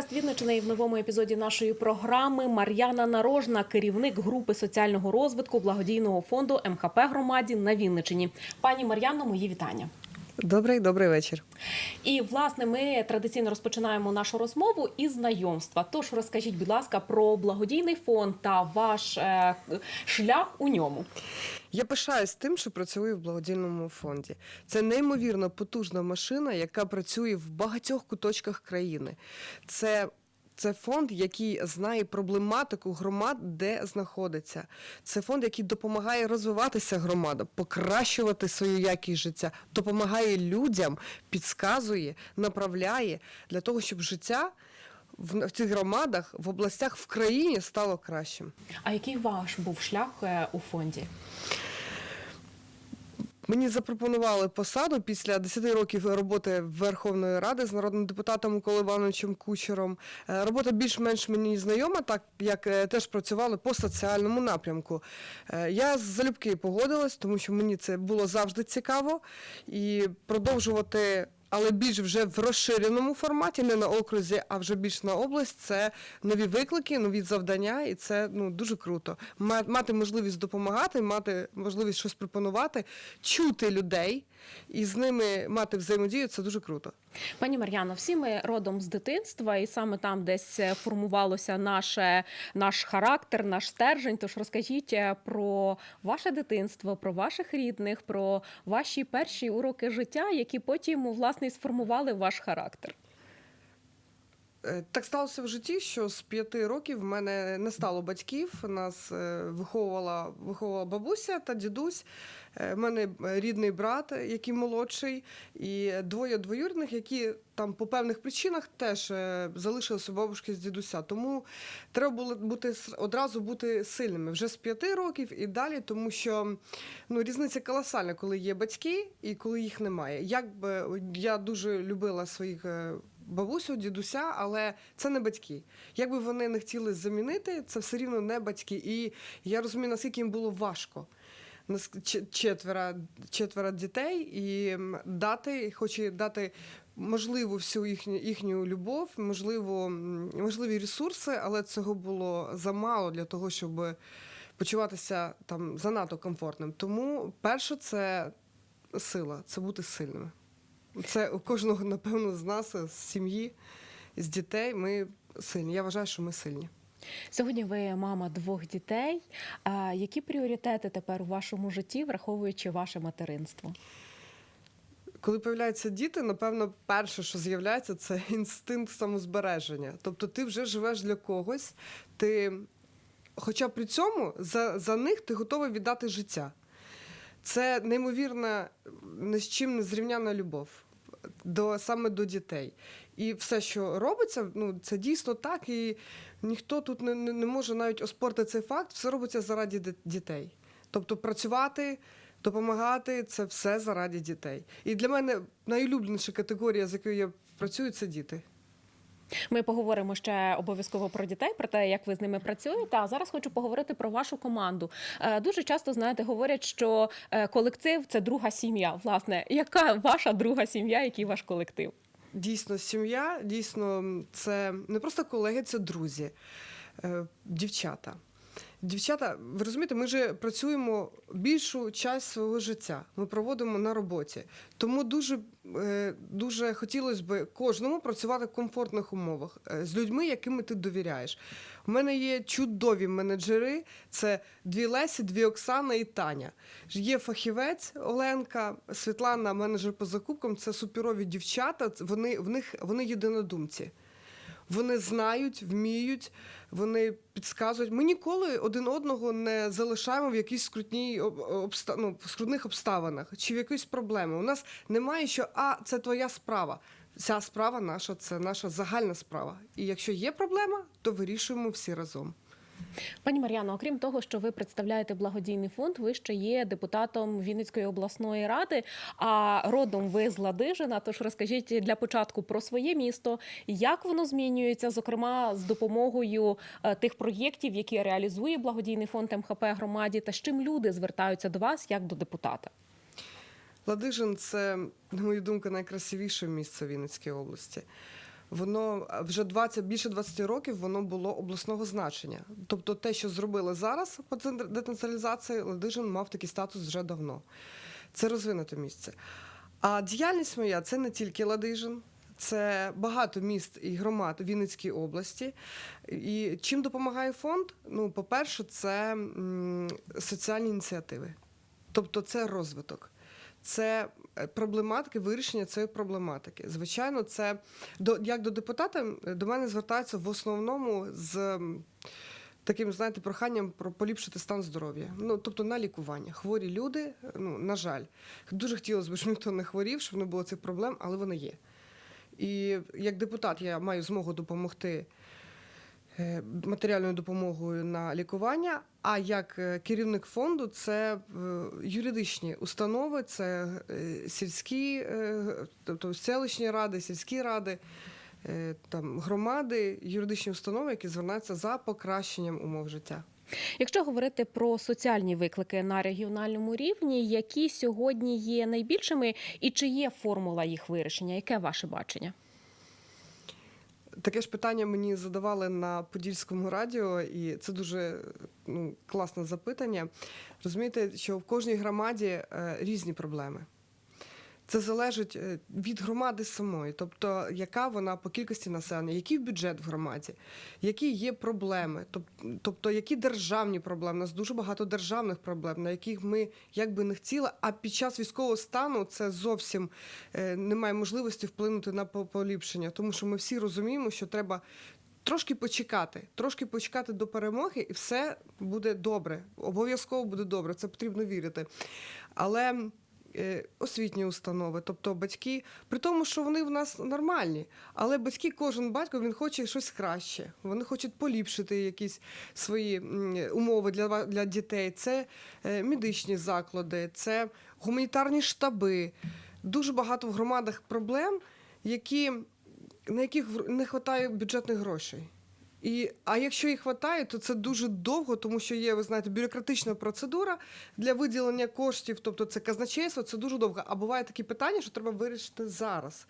подкаст Вінничини і в новому епізоді нашої програми Мар'яна Нарожна, керівник групи соціального розвитку благодійного фонду МХП громаді на Вінничині. Пані Мар'яно, мої вітання. Добрий добрий вечір. І власне ми традиційно розпочинаємо нашу розмову із знайомства. Тож розкажіть, будь ласка, про благодійний фонд та ваш е, шлях у ньому. Я пишаюсь тим, що працюю в благодійному фонді. Це неймовірно потужна машина, яка працює в багатьох куточках країни. Це це фонд, який знає проблематику громад, де знаходиться. Це фонд, який допомагає розвиватися громадам, покращувати свою якість життя, допомагає людям, підказує, направляє для того, щоб життя в в цих громадах, в областях в країні стало кращим. А який ваш був шлях е, у фонді? Мені запропонували посаду після 10 років роботи Верховної Ради з народним депутатом Миколою Івановичем Кучером. Е, Робота більш-менш мені знайома, так як е, теж працювали по соціальному напрямку. Е, Я залюбки погодилась, тому що мені це було завжди цікаво і продовжувати. Але більш вже в розширеному форматі, не на окрузі, а вже більш на область. Це нові виклики, нові завдання, і це ну дуже круто. Ма- Мати можливість допомагати, мати можливість щось пропонувати, чути людей і з ними мати взаємодію. Це дуже круто. Пані Мар'яно, всі ми родом з дитинства, і саме там десь е, формувалося наше, наш характер, наш стержень. Тож розкажіть е, про ваше дитинство, про ваших рідних, про ваші перші уроки життя, які потім власне сформували ваш характер. Е, Так сталося в житті, що з п'яти років в мене не стало батьків. Нас е, виховувала, виховувала бабуся та дідусь. Е, В мене рідний брат, який молодший, і двоє двоюрідних, які там по певних причинах теж залишилися бабушки з дідуся. Тому треба було бути одразу бути сильними вже з п'яти років і далі, тому що ну, різниця колосальна, коли є батьки і коли їх немає. Як би я дуже любила своїх. Бабусю, дідуся, але це не батьки. Як би вони не хотіли замінити, це все рівно не батьки. І я розумію, наскільки їм було важко. Четверо, четверо дітей і дати, хоче дати можливу всю їхню, їхню любов, можливо, можливі ресурси, але цього було замало для того, щоб почуватися там занадто комфортним. Тому перше це сила, це бути сильними. Це у кожного, напевно, з нас, з сім'ї, з дітей. Ми сильні. Я вважаю, що ми сильні. Сьогодні ви мама двох дітей. А які пріоритети тепер у вашому житті, враховуючи ваше материнство? Коли появляються діти, напевно, перше, що з'являється, це інстинкт самозбереження. Тобто ти вже живеш для когось, ти, хоча при цьому за, за них ти готовий віддати життя. Це неймовірна, ні з чим не зрівняна любов до, саме до дітей. І все, що робиться, ну, це дійсно так, і ніхто тут не, не, може навіть оспорити цей факт, все робиться заради ди- дітей.Тобто працювати, допомагати це все заради дітей. І для мене найулюбленіша категорія, з якою я працюю, це діти. Ми поговоримо ще обов'язково про дітей, про те, як ви з ними працюєте. А зараз хочу поговорити про вашу команду. Е, Дуже часто знаєте, говорять, що е, колектив це друга сім'я. Власне, яка ваша друга сім'я, який ваш колектив? Дійсно, сім'я, дійсно, це не просто колеги, це друзі, е, дівчата. Дівчата, ви розумієте, ми же працюємо більшу часть свого життя. Ми проводимо на роботі. Тому дуже, е, дуже хотілося б кожному працювати в комфортних умовах е, з людьми, якими ти довіряєш. У мене є чудові менеджери: це дві Лесі, дві Оксана і Таня. Є фахівець Оленка, Світлана, менеджер по закупкам. Це суперові дівчата. Вони в них вони єдинодумці. Вони знають, вміють, вони підказують. Ми ніколи один одного не залишаємо в якійсь скрутній об- обста... ну, скрутних обставинах чи в якоїсь проблеми. У нас немає, що а це твоя справа. Ця справа наша, це наша загальна справа. І якщо є проблема, то вирішуємо всі разом. Пані Мар'яно, окрім того, що ви представляєте благодійний фонд, ви ще є депутатом Вінницької обласної ради. А родом ви з Ладижина. Тож розкажіть для початку про своє місто, як воно змінюється, зокрема з допомогою е, тих проєктів, які реалізує благодійний фонд МХП громаді, та з чим люди звертаються до вас як до депутата. Ладижин це, на мою думку, найкрасивіше місце в Вінницькій області. Воно вже 20, більше 20 років воно було обласного значення. Тобто те, що зробили зараз по центр- децентралізації, Ладижин мав такий статус вже давно. Це розвинуте місце. А діяльність моя це не тільки Ладижин, це багато міст і громад Вінницькій області. І чим допомагає фонд? Ну, по-перше, це соціальні ініціативи. Тобто це розвиток. Це проблематики, вирішення цієї проблематики. Звичайно, це до як до депутата е, до мене звертаються в основному з таким, знаєте, проханням про поліпшити стан здоров'я. Ну тобто на лікування. Хворі люди, е, ну на жаль, дуже хотілося б, щоб ніхто не хворів, щоб не було цих проблем, але вони є. І як депутат я маю змогу допомогти е, матеріальною допомогою на лікування. А як е, керівник фонду, це е, юридичні установи, це е, сільські, е, тобто селищні ради, сільські ради, е, там громади, юридичні установи, які звертаються за покращенням умов життя. Якщо говорити про соціальні виклики на регіональному рівні, які сьогодні є найбільшими, і чи є формула їх вирішення? Яке ваше бачення? Таке ж питання мені задавали на Подільському радіо, і це дуже ну, класне запитання. Розумієте, що в кожній громаді е, різні проблеми. Це залежить е, від громади самої, тобто яка вона по кількості населення, який бюджет в громаді, які є проблеми, тобто які державні проблеми. У нас дуже багато державних проблем, на яких ми як би не хотіли, а під час військового стану це зовсім е, немає можливості вплинути на поліпшення, тому що ми всі розуміємо, що треба. Трошки почекати, трошки почекати до перемоги, і все буде добре. Обов'язково буде добре. Це потрібно вірити. Але освітні установи, тобто батьки, при тому, що вони в нас нормальні, але батьки, кожен батько він хоче щось краще. Вони хочуть поліпшити якісь свої умови для, для дітей. Це е, медичні заклади, це гуманітарні штаби. Дуже багато в громадах проблем, які, на яких не вистачає бюджетних грошей. І, а якщо їх вистачає, то це дуже довго, тому що є, ви знаєте, бюрократична процедура для виділення коштів, тобто це казначейство, це дуже довго. А бувають такі питання, що треба вирішити зараз.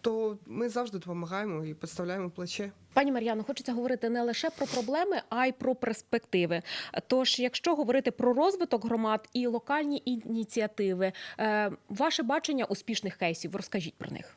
То ми завжди допомагаємо і підставляємо плече. Пані Мар'яно, хочеться говорити не лише про проблеми, а й про перспективи. Тож, якщо говорити про розвиток громад і локальні ініціативи, е, ваше бачення успішних кейсів, розкажіть про них.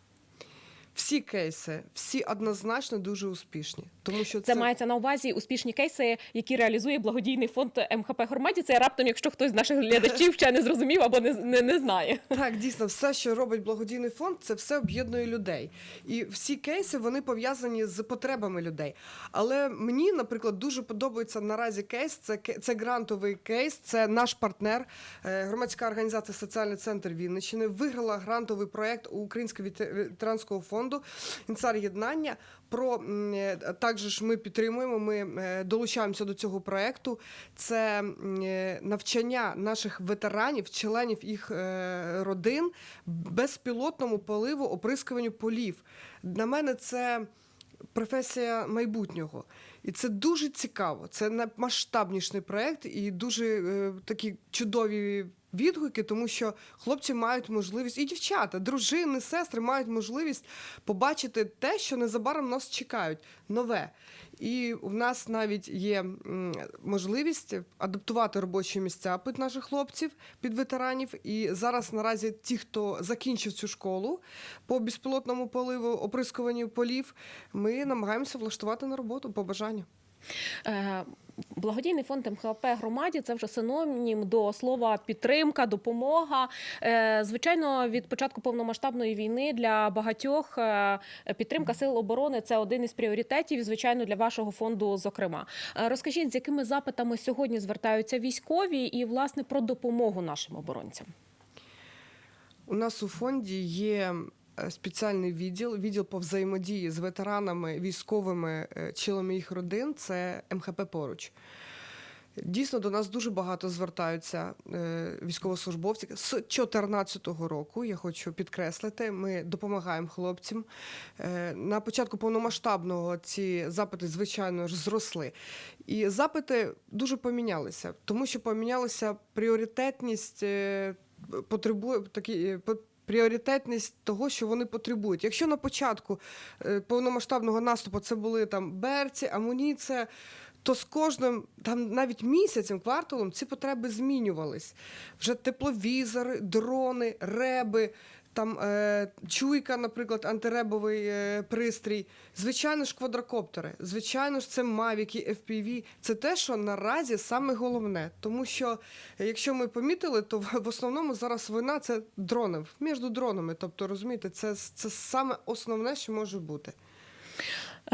Всі кейси, всі однозначно дуже успішні, тому що Це, мається на увазі успішні кейси, які реалізує благодійний фонд МХП громаді. Це раптом, якщо хтось з наших глядачів ще не зрозумів або не, не, не знає. Так, дійсно, все, що робить благодійний фонд, це все об'єднує людей. І всі кейси вони пов'язані з потребами людей. Але мені, наприклад, дуже подобається наразі кейс. Це це грантовий кейс. Це наш партнер, е, громадська організація Соціальний центр Вінниччини, виграла грантовий проект у Українського ветеранського фонду «Інцар єднання. Про е, також ж ми підтримуємо. Ми е, долучаємося до цього проекту. Це е, навчання наших ветеранів, членів їх родин безпілотному поливу, оприскуванню полів. На мене це професія майбутнього. І це дуже цікаво. Це наймасштабніший проект і дуже е, такі чудові відгуки, тому що хлопці мають можливість, і дівчата, дружини, сестри мають можливість побачити те, що незабаром нас чекають, нове. І в нас навіть є можливість адаптувати робочі місця під наших хлопців, під ветеранів. І зараз наразі ті, хто закінчив цю школу по безпілотному поливу, оприскуванню полів, ми намагаємося влаштувати на роботу по бажанню. Благодійний фонд МХП громаді це вже синонім до слова підтримка, допомога. Е, Звичайно, від початку повномасштабної війни для багатьох е, підтримка сил оборони це один із пріоритетів. Звичайно, для вашого фонду. Зокрема, Е, розкажіть, з якими запитами сьогодні звертаються військові, і власне про допомогу нашим оборонцям. У нас у фонді є спеціальний відділ, відділ по взаємодії з ветеранами, військовими е, членами їх родин. Це МХП поруч. Дійсно, до нас дуже багато звертаються е, військовослужбовці. З 2014 року я хочу підкреслити, ми допомагаємо хлопцям. Е, на початку повномасштабного ці запити, звичайно ж, зросли. І запити дуже помінялися, тому що помінялася пріоритетність. Е, потребує такі. Пріоритетність того, що вони потребують. Якщо на початку е, повномасштабного наступу це були там берці, амуніція. То з кожним там навіть місяцем, кварталом ці потреби змінювались. Вже тепловізори, дрони, реби, там е, чуйка, наприклад, антиребовий е, пристрій. Звичайно ж, квадрокоптери, звичайно ж, це мавіки, FPV. Це те, що наразі саме головне. Тому що, якщо ми помітили, то в основному зараз вина це дрони між дронами. Тобто, розумієте, це, це саме основне, що може бути.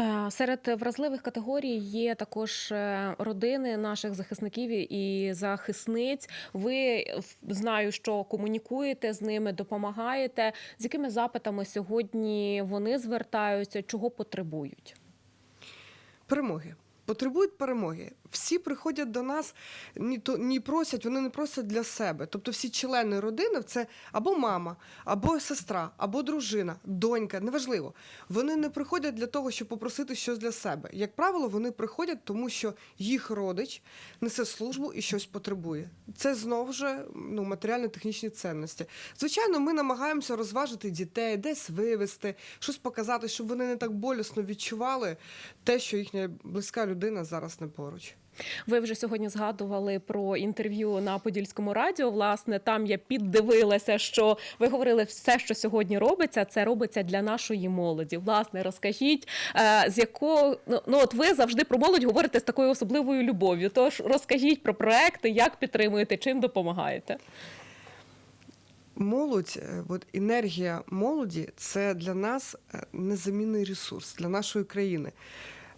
Е, Серед вразливих категорій є також е, родини наших захисників і захисниць. Ви знаю, що комунікуєте з ними, допомагаєте. З якими запитами сьогодні вони звертаються, чого потребують? Перемоги. Потребують перемоги. Всі приходять до нас, ні, то, ні просять, вони не просять для себе. Тобто всі члени родини це або мама, або сестра, або дружина, донька, неважливо. Вони не приходять для того, щоб попросити щось для себе. Як правило, вони приходять, тому що їх родич несе службу і щось потребує. Це знову ж ну, матеріально-технічні цінності. Звичайно, ми намагаємося розважити дітей, десь вивести, щось показати, щоб вони не так болісно відчували те, що їхня близька людина зараз не поруч. Ви вже сьогодні згадували про інтерв'ю на Подільському радіо. Власне, там я піддивилася, що ви говорили все, що сьогодні робиться, це робиться для нашої молоді. Власне, розкажіть, е, з якого ну, ну от ви завжди про молодь говорите з такою особливою любов'ю. Тож розкажіть про проекти, як підтримуєте, чим допомагаєте. Молодь, е, от енергія молоді це для нас е, незамінний ресурс для нашої країни.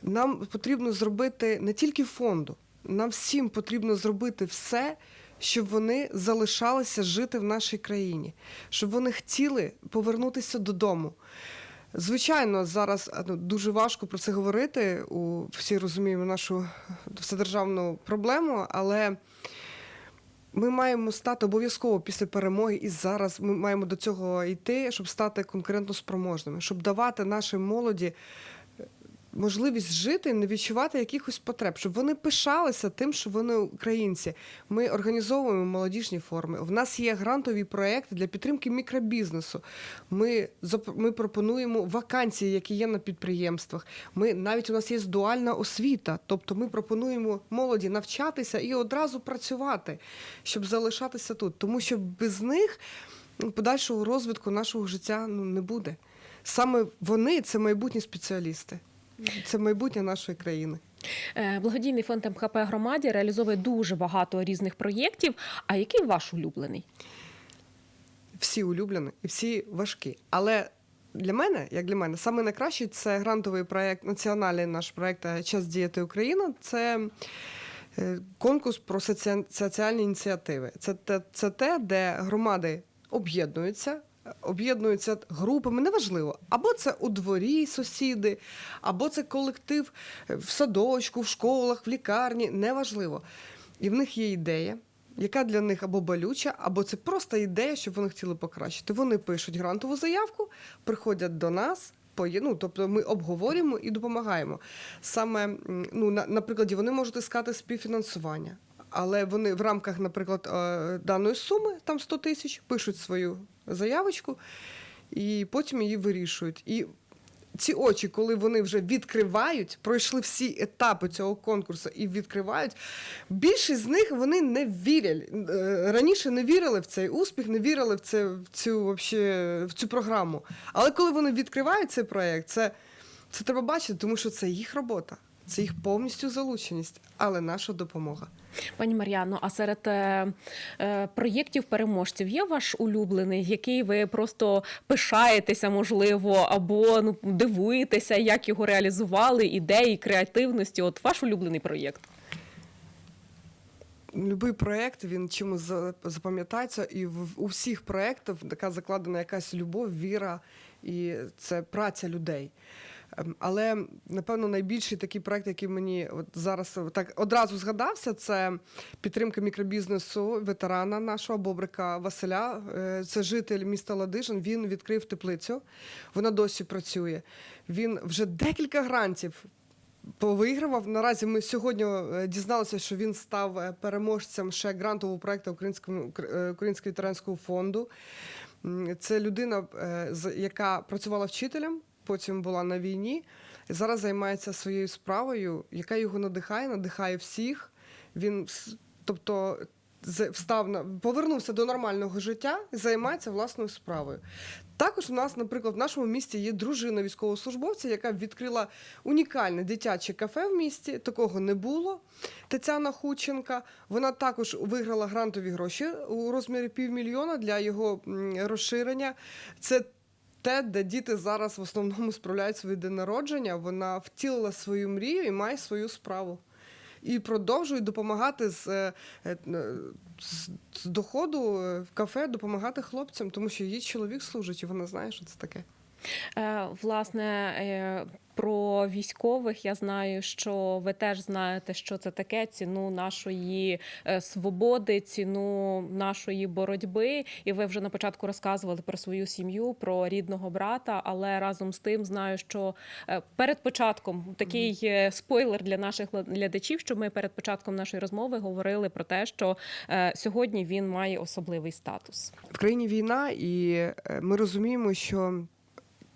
Нам потрібно зробити не тільки фонду, нам всім потрібно зробити все, щоб вони залишалися жити в нашій країні, щоб вони хотіли повернутися додому. Звичайно, зараз ну, дуже важко про це говорити. У всі розуміємо нашу вседержавну проблему, але ми маємо стати обов'язково після перемоги, і зараз ми маємо до цього йти, щоб стати конкурентно спроможними, щоб давати нашій молоді можливість жити, не відчувати якихось потреб, щоб вони пишалися тим, що вони українці. Ми організовуємо молодіжні форми. В нас є грантові проекти для підтримки мікробізнесу. Ми, ми пропонуємо вакансії, які є на підприємствах. Ми навіть у нас є дуальна освіта, тобто ми пропонуємо молоді навчатися і одразу працювати, щоб залишатися тут. Тому що без них ну, подальшого розвитку нашого життя ну, не буде. Саме вони це майбутні спеціалісти. Це майбутнє нашої країни. Е, Благодійний фонд МХП громаді реалізовує дуже багато різних проєктів. А який ваш улюблений? Всі улюблені і всі важкі. Але для мене, як для мене, саме найкращий це грантовий проєкт, національний наш проєкт Час діяти Україна. Це е, конкурс про соціальні ініціативи. Це те, це те, де громади об'єднуються. Об'єднуються групами, неважливо. Або це у дворі сусіди, або це колектив е, в садочку, в школах, в лікарні, неважливо. І в них є ідея, яка для них або болюча, або це просто ідея, щоб вони хотіли покращити. Вони пишуть грантову заявку, приходять до нас. Ну, тобто ми обговорюємо і допомагаємо. Саме ну, на, на прикладі вони можуть іскати співфінансування, але вони в рамках, наприклад, е, даної суми, там 100 тисяч, пишуть свою заявочку і потім її вирішують. І ці очі, коли вони вже відкривають, пройшли всі етапи цього конкурсу і відкривають. Більшість з них вони не вірять. Е, Раніше не вірили в цей успіх, не вірили в, це, в, цю, вообще, в цю програму. Але коли вони відкривають цей проєкт, це, це треба бачити, тому що це їх робота, це їх повністю залученість, але наша допомога. Пані Мар'яно, а серед е, е, проєктів переможців є ваш улюблений, який ви просто пишаєтеся, можливо, або ну дивуєтеся, як його реалізували, ідеї, креативності? От ваш улюблений проєкт. Любий проєкт він чимось запам'ятається, і в, у всіх проєктах така закладена якась любов, віра, і це праця людей. Ем, Але напевно найбільший такий проєкт, який мені от зараз так одразу згадався, це підтримка мікробізнесу ветерана нашого Бобрика Василя. Е, Це житель міста Ладижин. Він відкрив теплицю. Вона досі працює. Він вже декілька грантів повигравав. Наразі ми сьогодні е, дізналися, що він став е, переможцем ще грантового проекту Українського Українського ветеранського фонду. Це людина, яка працювала вчителем, потім була на війні. і Зараз займається своєю справою, яка його надихає, надихає всіх. Він тобто встав на повернувся до нормального життя і займається власною справою. Також у нас, наприклад, в нашому місті є дружина військовослужбовця, яка відкрила унікальне дитяче кафе в місті. Такого не було. Тетяна Хученка. Вона також виграла грантові гроші у розмірі півмільйона для його розширення. Це те, де діти зараз в основному справляють свої день народження. Вона втілила свою мрію і має свою справу. І продовжують допомагати з, е, е, з, з доходу е, в кафе, допомагати хлопцям, тому що її чоловік служить, і вона знає, що це таке. Е, Власне, е, про військових я знаю, що ви теж знаєте, що це таке ціну нашої е, свободи, ціну нашої боротьби. І ви вже на початку розказували про свою сім'ю, про рідного брата. Але разом з тим знаю, що е, перед початком такий е, спойлер для наших глядачів, що ми перед початком нашої розмови говорили про те, що сьогодні він має особливий статус. В країні війна, і ми розуміємо, що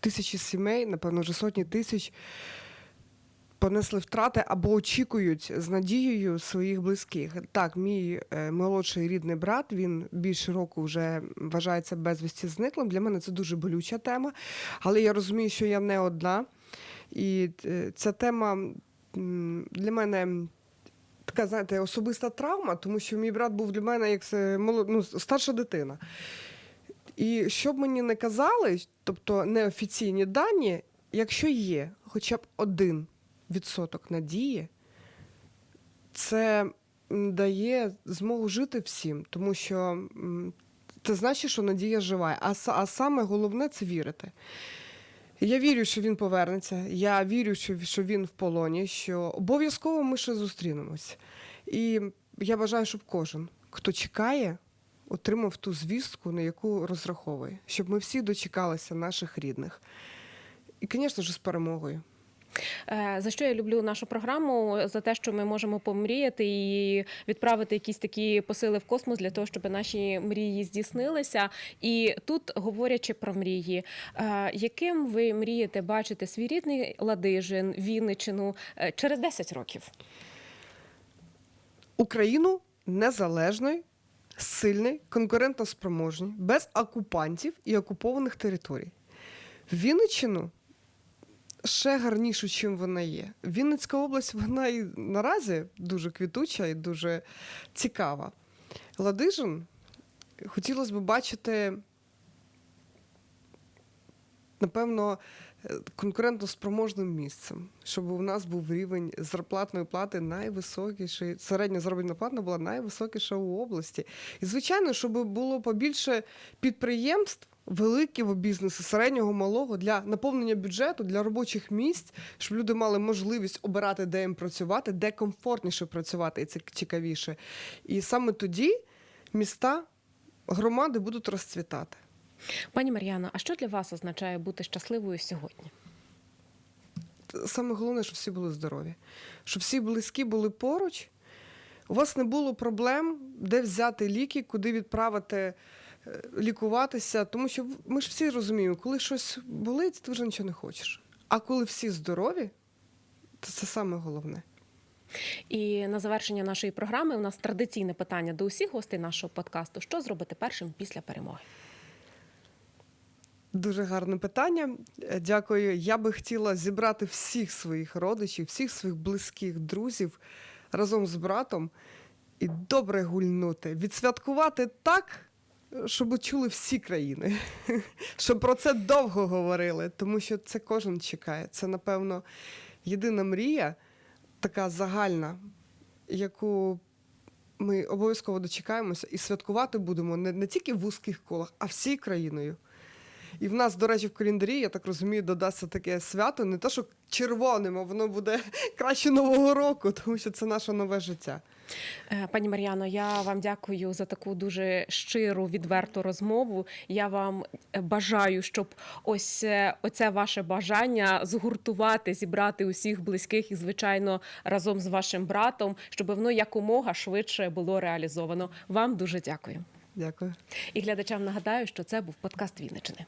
тисячі сімей, напевно, вже сотні тисяч. Понесли втрати або очікують з надією своїх близьких. Так, мій е, молодший рідний брат, він більше року вже вважається безвісті зниклим. Для мене це дуже болюча тема, але я розумію, що я не одна. І е, ця тема для мене така, знаєте, особиста травма, тому що мій брат був для мене як це, ну, старша дитина. І що б мені не казали, тобто неофіційні дані, якщо є хоча б один відсоток надії, це дає змогу жити всім, тому що це значить, що надія жива. А, а саме головне це вірити. Я вірю, що він повернеться. Я вірю, що, що він в полоні, що обов'язково ми ще зустрінемось. І я бажаю, щоб кожен, хто чекає, отримав ту звістку, на яку розраховує, щоб ми всі дочекалися наших рідних. І, звісно ж, з перемогою. Е, За що я люблю нашу програму? За те, що ми можемо помріяти і відправити якісь такі посили в космос для того, щоб наші мрії здійснилися. І тут, говорячи про мрії, е, яким ви мрієте бачити свій рідний Ладижин, Вінничину е, через 10 років? Україну незалежною, сильний, конкурентоспроможній, без окупантів і окупованих територій. Вінниччину ще гарнішу, чим вона є. Вінницька область, вона і наразі дуже квітуча і дуже цікава. Ладижин хотілося б бачити, напевно, конкурентоспроможним місцем, щоб у нас був рівень зарплатної плати найвисокіший, середня заробітна плата була найвисокіша у області. І, звичайно, щоб було побільше підприємств. Великого бізнесу, середнього, малого для наповнення бюджету, для робочих місць, щоб люди мали можливість обирати, де їм працювати, де комфортніше працювати, і це цікавіше. І саме тоді міста, громади будуть розцвітати. Пані Мар'яно, а що для вас означає бути щасливою сьогодні? саме головне, щоб всі були здорові, щоб всі близькі були поруч. У вас не було проблем, де взяти ліки, куди відправити е, лікуватися. Тому що ми ж всі розуміємо, коли щось болить, ти вже нічого не хочеш. А коли всі здорові, то це саме головне. І на завершення нашої програми у нас традиційне питання до усіх гостей нашого подкасту: що зробити першим після перемоги? Дуже гарне питання. Е, Дякую. Я би хотіла зібрати всіх своїх родичів, всіх своїх близьких друзів разом з братом і добре гульнути, відсвяткувати так, щоб чули всі країни, щоб про це довго говорили, тому що це кожен чекає. Це, напевно, єдина мрія, така загальна, яку ми обов'язково дочекаємося і святкувати будемо не, не тільки в вузьких колах, а всією країною. І в нас, до речі, в календарі, я так розумію, додасться таке свято, не те, що червоним, а воно буде краще Нового року, тому що це наше нове життя. Е, Пані Мар'яно, я вам дякую за таку дуже щиру, відверту розмову. Я вам е, бажаю, щоб ось е, оце ваше бажання згуртувати, зібрати усіх близьких і, звичайно, разом з вашим братом, щоб воно якомога швидше було реалізовано. Вам дуже дякую. Дякую. І глядачам нагадаю, що це був подкаст Вінничини.